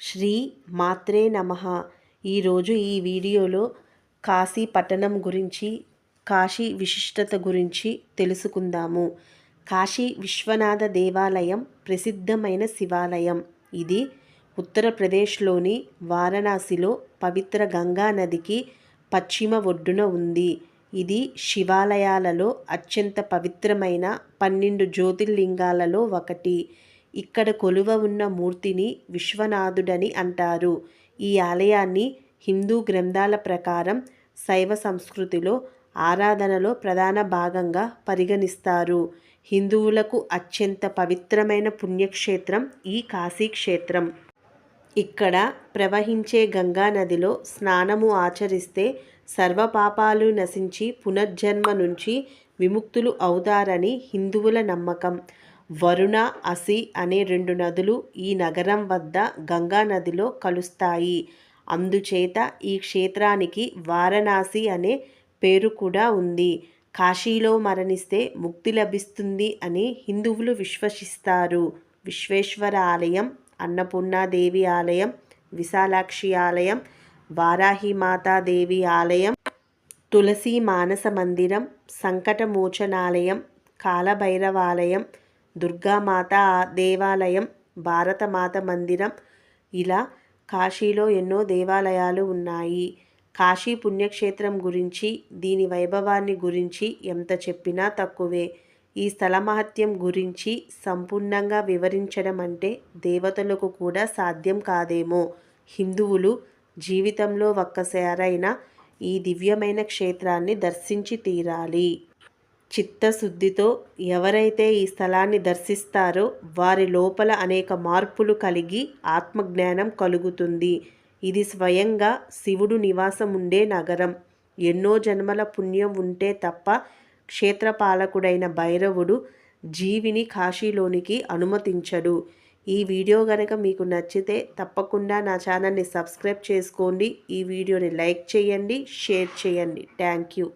శ్రీ మాత్రే నమ. ఈరోజు ఈ వీడియోలో కాశీ పట్టణం గురించి కాశీ విశిష్టత గురించి తెలుసుకుందాము. కాశీ విశ్వనాథ దేవాలయం ప్రసిద్ధమైన శివాలయం. ఇది ఉత్తరప్రదేశ్లోని వారణాసిలో పవిత్ర గంగా నదికి పశ్చిమ ఒడ్డున ఉంది. ఇది శివాలయాలలో అత్యంత పవిత్రమైన పన్నెండు జ్యోతిర్లింగాలలో ఒకటి. ఇక్కడ కొలువ ఉన్న మూర్తిని విశ్వనాథుడని అంటారు. ఈ ఆలయాన్ని హిందూ గ్రంథాల ప్రకారం శైవ సంస్కృతిలో ఆరాధనలో ప్రధాన భాగంగా పరిగణిస్తారు. హిందువులకు అత్యంత పవిత్రమైన పుణ్యక్షేత్రం ఈ కాశీ క్షేత్రం ఇక్కడ ప్రవహించే గంగా నదిలో స్నానము ఆచరిస్తే సర్వపాపాలు నశించి పునర్జన్మ నుంచి విముక్తులు అవుతారని హిందువుల నమ్మకం. వరుణ అసి అనే రెండు నదులు ఈ నగరం వద్ద గంగా నదిలో కలుస్తాయి. అందుచేత ఈ క్షేత్రానికి వారణాసి అనే పేరు కూడా ఉంది. కాశీలో మరణిస్తే ముక్తి లభిస్తుంది అని హిందువులు విశ్వసిస్తారు. విశ్వేశ్వర ఆలయం అన్నపూర్ణాదేవి ఆలయం విశాలాక్షి ఆలయం వారాహిమాతాదేవి ఆలయం తులసి మానస మందిరం సంకటమోచనాలయం కాలభైరవాలయం దుర్గామాత దేవాలయం భారతమాత మందిరం. ఇలా కాశీలో ఎన్నో దేవాలయాలు ఉన్నాయి. కాశీ పుణ్యక్షేత్రం గురించి దీని వైభవాన్ని గురించి ఎంత చెప్పినా తక్కువే. ఈ స్థల మహత్యం గురించి సంపూర్ణంగా వివరించడం అంటే దేవతలకు కూడా సాధ్యం కాదేమో. హిందువులు జీవితంలో ఒక్కసారైనా ఈ దివ్యమైన క్షేత్రాన్ని దర్శించి తీరాలి. చిత్తశుద్ధితో ఎవరైతే ఈ స్థలాన్ని దర్శిస్తారో వారి లోపల అనేక మార్పులు కలిగి ఆత్మజ్ఞానం కలుగుతుంది. ఇది స్వయంగా శివుడు నివాసం ఉండే నగరం. ఎన్నో జన్మల పుణ్యం ఉంటే తప్ప క్షేత్రపాలకుడైన భైరవుడు జీవిని కాశీలోనికి అనుమతించడు. ఈ వీడియో కనుక మీకు నచ్చితే తప్పకుండా నా ఛానల్ని సబ్స్క్రైబ్ చేసుకోండి. ఈ వీడియోని లైక్ చేయండి షేర్ చేయండి. Thank you.